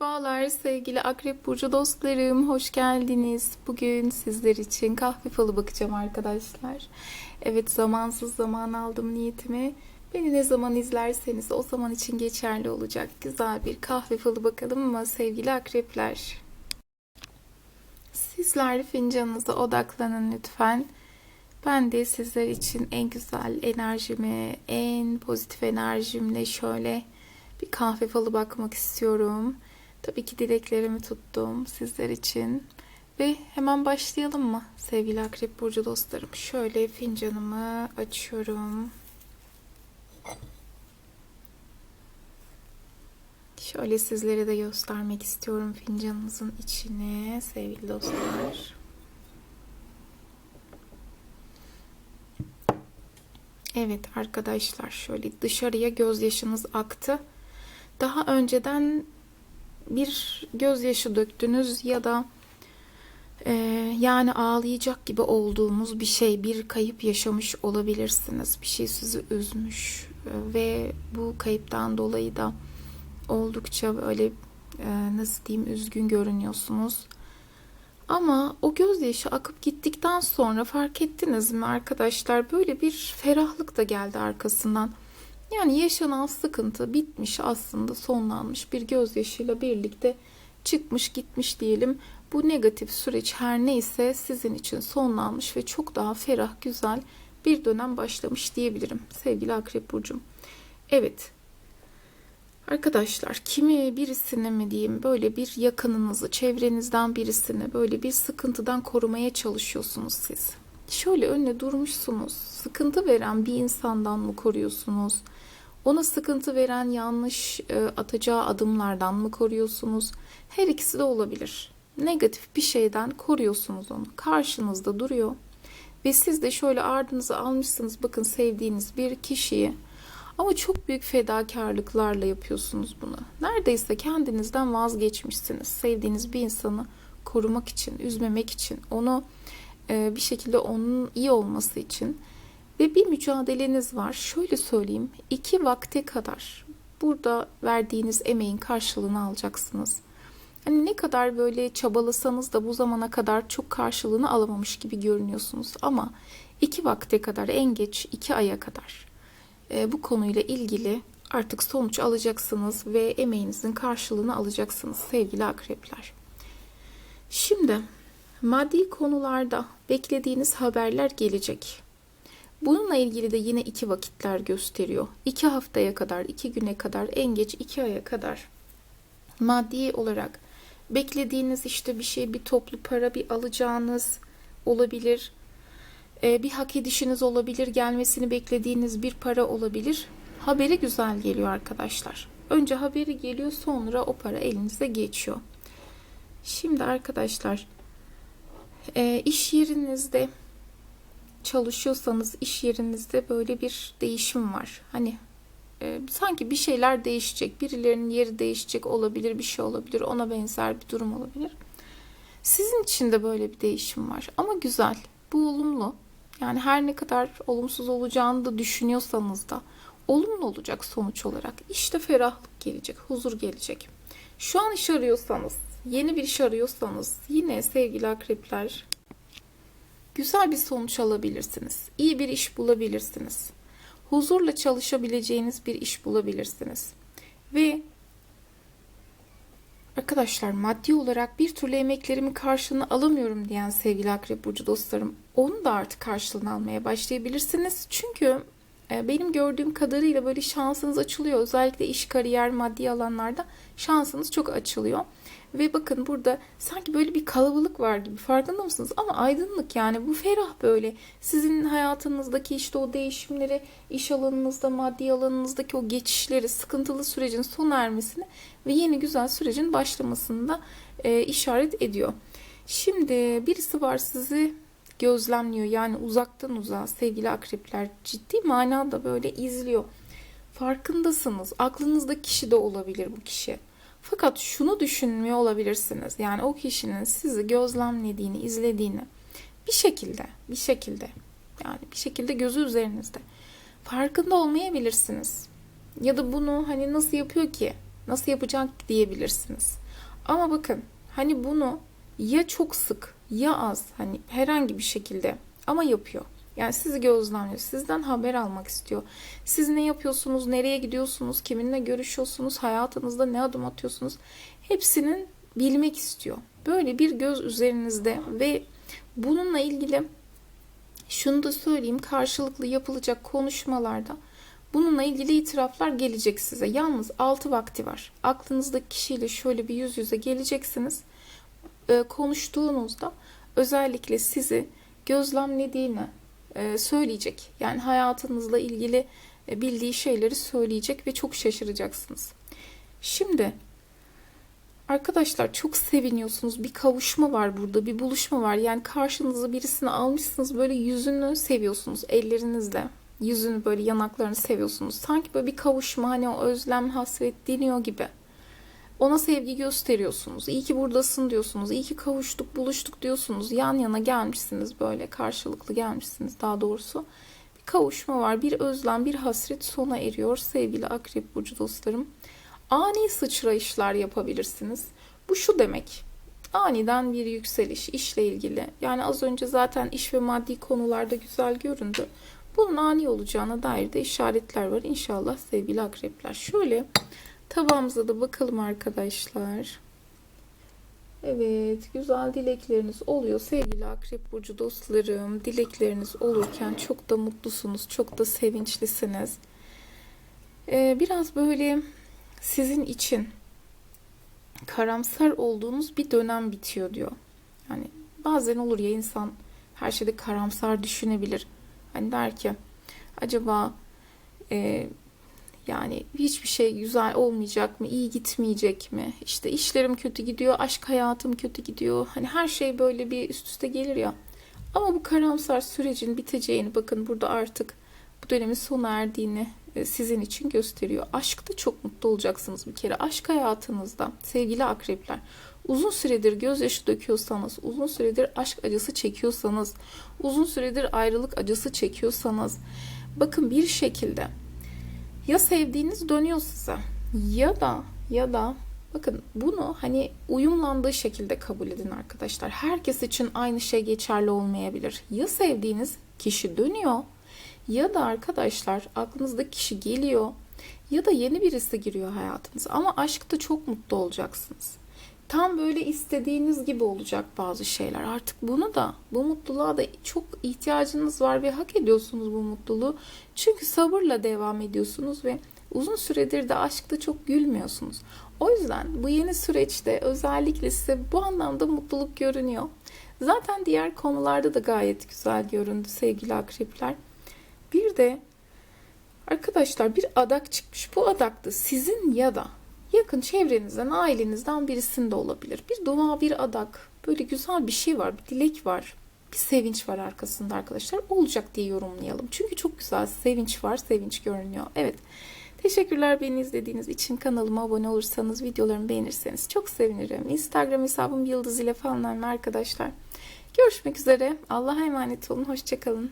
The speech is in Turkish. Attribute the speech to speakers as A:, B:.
A: Merhabalar sevgili Akrep Burcu dostlarım, hoş geldiniz. Bugün sizler için kahve falı bakacağım arkadaşlar. Evet zamansız zaman aldım niyetime. Beni ne zaman izlerseniz o zaman için geçerli olacak güzel bir kahve falı bakalım mı sevgili akrepler? Sizler fincanınıza odaklanın lütfen. Ben de sizler için en güzel enerjimi, en pozitif enerjimle şöyle bir kahve falı bakmak istiyorum. Tabii ki dileklerimi tuttum sizler için. Ve hemen başlayalım mı sevgili Akrep Burcu dostlarım? Şöyle fincanımı açıyorum. Şöyle sizlere de göstermek istiyorum fincanımızın içine sevgili dostlar. Evet arkadaşlar şöyle dışarıya gözyaşınız aktı. Daha önceden bir gözyaşı döktünüz ya da e, yani ağlayacak gibi olduğunuz bir şey, bir kayıp yaşamış olabilirsiniz. Bir şey sizi üzmüş e, ve bu kayıptan dolayı da oldukça böyle e, nasıl diyeyim üzgün görünüyorsunuz. Ama o gözyaşı akıp gittikten sonra fark ettiniz mi arkadaşlar böyle bir ferahlık da geldi arkasından. Yani yaşanan sıkıntı bitmiş aslında sonlanmış bir gözyaşıyla birlikte çıkmış gitmiş diyelim. Bu negatif süreç her neyse sizin için sonlanmış ve çok daha ferah güzel bir dönem başlamış diyebilirim sevgili Akrep Burcum. Evet Arkadaşlar kimi birisine mi diyeyim böyle bir yakınınızı çevrenizden birisini böyle bir sıkıntıdan korumaya çalışıyorsunuz siz. Şöyle önüne durmuşsunuz. Sıkıntı veren bir insandan mı koruyorsunuz? Ona sıkıntı veren yanlış e, atacağı adımlardan mı koruyorsunuz? Her ikisi de olabilir. Negatif bir şeyden koruyorsunuz onu. Karşınızda duruyor. Ve siz de şöyle ardınıza almışsınız bakın sevdiğiniz bir kişiyi ama çok büyük fedakarlıklarla yapıyorsunuz bunu. Neredeyse kendinizden vazgeçmişsiniz. Sevdiğiniz bir insanı korumak için, üzmemek için, onu bir şekilde onun iyi olması için ve bir mücadeleniz var. Şöyle söyleyeyim, iki vakte kadar burada verdiğiniz emeğin karşılığını alacaksınız. Hani ne kadar böyle çabalasanız da bu zamana kadar çok karşılığını alamamış gibi görünüyorsunuz. Ama iki vakte kadar en geç iki aya kadar e, bu konuyla ilgili artık sonuç alacaksınız ve emeğinizin karşılığını alacaksınız sevgili akrepler. Şimdi maddi konularda beklediğiniz haberler gelecek. Bununla ilgili de yine iki vakitler gösteriyor. İki haftaya kadar, iki güne kadar, en geç iki aya kadar maddi olarak beklediğiniz işte bir şey, bir toplu para, bir alacağınız olabilir e, bir hak edişiniz olabilir, gelmesini beklediğiniz bir para olabilir. Haberi güzel geliyor arkadaşlar. Önce haberi geliyor sonra o para elinize geçiyor. Şimdi arkadaşlar e, iş yerinizde çalışıyorsanız iş yerinizde böyle bir değişim var. Hani e, sanki bir şeyler değişecek. Birilerinin yeri değişecek olabilir, bir şey olabilir. Ona benzer bir durum olabilir. Sizin için de böyle bir değişim var. Ama güzel. Bu olumlu. Yani her ne kadar olumsuz olacağını da düşünüyorsanız da olumlu olacak sonuç olarak. İşte ferahlık gelecek, huzur gelecek. Şu an iş arıyorsanız, yeni bir iş arıyorsanız yine sevgili akrepler güzel bir sonuç alabilirsiniz. İyi bir iş bulabilirsiniz. Huzurla çalışabileceğiniz bir iş bulabilirsiniz. Ve Arkadaşlar maddi olarak bir türlü emeklerimin karşılığını alamıyorum diyen sevgili Akrep Burcu dostlarım onu da artık karşılığını almaya başlayabilirsiniz. Çünkü e, benim gördüğüm kadarıyla böyle şansınız açılıyor. Özellikle iş, kariyer, maddi alanlarda şansınız çok açılıyor. Ve bakın burada sanki böyle bir kalabalık var gibi farkında mısınız? Ama aydınlık yani bu ferah böyle. Sizin hayatınızdaki işte o değişimleri, iş alanınızda, maddi alanınızdaki o geçişleri, sıkıntılı sürecin sona ermesini ve yeni güzel sürecin başlamasını da e, işaret ediyor. Şimdi birisi var sizi gözlemliyor. Yani uzaktan uzağa sevgili akrepler ciddi manada böyle izliyor. Farkındasınız. Aklınızda kişi de olabilir bu kişi. Fakat şunu düşünmüyor olabilirsiniz. Yani o kişinin sizi gözlemlediğini, izlediğini bir şekilde, bir şekilde yani bir şekilde gözü üzerinizde. Farkında olmayabilirsiniz. Ya da bunu hani nasıl yapıyor ki Nasıl yapacak diyebilirsiniz. Ama bakın hani bunu ya çok sık ya az hani herhangi bir şekilde ama yapıyor. Yani sizi gözlemliyor. Sizden haber almak istiyor. Siz ne yapıyorsunuz? Nereye gidiyorsunuz? Kiminle görüşüyorsunuz? Hayatınızda ne adım atıyorsunuz? Hepsinin bilmek istiyor. Böyle bir göz üzerinizde ve bununla ilgili şunu da söyleyeyim. Karşılıklı yapılacak konuşmalarda bununla ilgili itiraflar gelecek size. Yalnız altı vakti var. Aklınızdaki kişiyle şöyle bir yüz yüze geleceksiniz. Ee, konuştuğunuzda özellikle sizi gözlemlediğini söyleyecek. Yani hayatınızla ilgili e, bildiği şeyleri söyleyecek ve çok şaşıracaksınız. Şimdi arkadaşlar çok seviniyorsunuz. Bir kavuşma var burada, bir buluşma var. Yani karşınıza birisini almışsınız böyle yüzünü seviyorsunuz ellerinizle. Yüzünü böyle yanaklarını seviyorsunuz. Sanki böyle bir kavuşma hani o özlem, hasret deniyor gibi. Ona sevgi gösteriyorsunuz. İyi ki buradasın diyorsunuz. İyi ki kavuştuk, buluştuk diyorsunuz. Yan yana gelmişsiniz böyle karşılıklı gelmişsiniz daha doğrusu. Bir kavuşma var, bir özlem, bir hasret sona eriyor sevgili Akrep Burcu dostlarım. Ani sıçrayışlar yapabilirsiniz. Bu şu demek. Aniden bir yükseliş işle ilgili. Yani az önce zaten iş ve maddi konularda güzel göründü. Bunun ani olacağına dair de işaretler var. İnşallah sevgili akrepler. Şöyle tabağımıza da bakalım arkadaşlar. Evet, güzel dilekleriniz oluyor sevgili Akrep Burcu dostlarım. Dilekleriniz olurken çok da mutlusunuz, çok da sevinçlisiniz. Ee, biraz böyle sizin için karamsar olduğunuz bir dönem bitiyor diyor. Yani bazen olur ya insan her şeyde karamsar düşünebilir. Hani der ki acaba e, yani hiçbir şey güzel olmayacak mı, iyi gitmeyecek mi? İşte işlerim kötü gidiyor, aşk hayatım kötü gidiyor. Hani her şey böyle bir üst üste gelir ya. Ama bu karamsar sürecin biteceğini bakın burada artık bu dönemin sona erdiğini e, sizin için gösteriyor. Aşkta çok mutlu olacaksınız bir kere. Aşk hayatınızda sevgili akrepler uzun süredir gözyaşı döküyorsanız, uzun süredir aşk acısı çekiyorsanız, uzun süredir ayrılık acısı çekiyorsanız bakın bir şekilde ya sevdiğiniz dönüyor size ya da ya da bakın bunu hani uyumlandığı şekilde kabul edin arkadaşlar. Herkes için aynı şey geçerli olmayabilir. Ya sevdiğiniz kişi dönüyor ya da arkadaşlar aklınızdaki kişi geliyor ya da yeni birisi giriyor hayatınıza ama aşkta çok mutlu olacaksınız. Tam böyle istediğiniz gibi olacak bazı şeyler. Artık bunu da bu mutluluğa da çok ihtiyacınız var ve hak ediyorsunuz bu mutluluğu. Çünkü sabırla devam ediyorsunuz ve uzun süredir de aşkta çok gülmüyorsunuz. O yüzden bu yeni süreçte özellikle size bu anlamda mutluluk görünüyor. Zaten diğer konularda da gayet güzel göründü sevgili akrepler. Bir de arkadaşlar bir adak çıkmış. Bu adak da sizin ya da yakın çevrenizden, ailenizden birisinde olabilir. Bir dua, bir adak, böyle güzel bir şey var, bir dilek var, bir sevinç var arkasında arkadaşlar. Olacak diye yorumlayalım. Çünkü çok güzel sevinç var, sevinç görünüyor. Evet. Teşekkürler beni izlediğiniz için. Kanalıma abone olursanız, videolarımı beğenirseniz çok sevinirim. Instagram hesabım Yıldız ile falan arkadaşlar. Görüşmek üzere. Allah'a emanet olun. Hoşçakalın.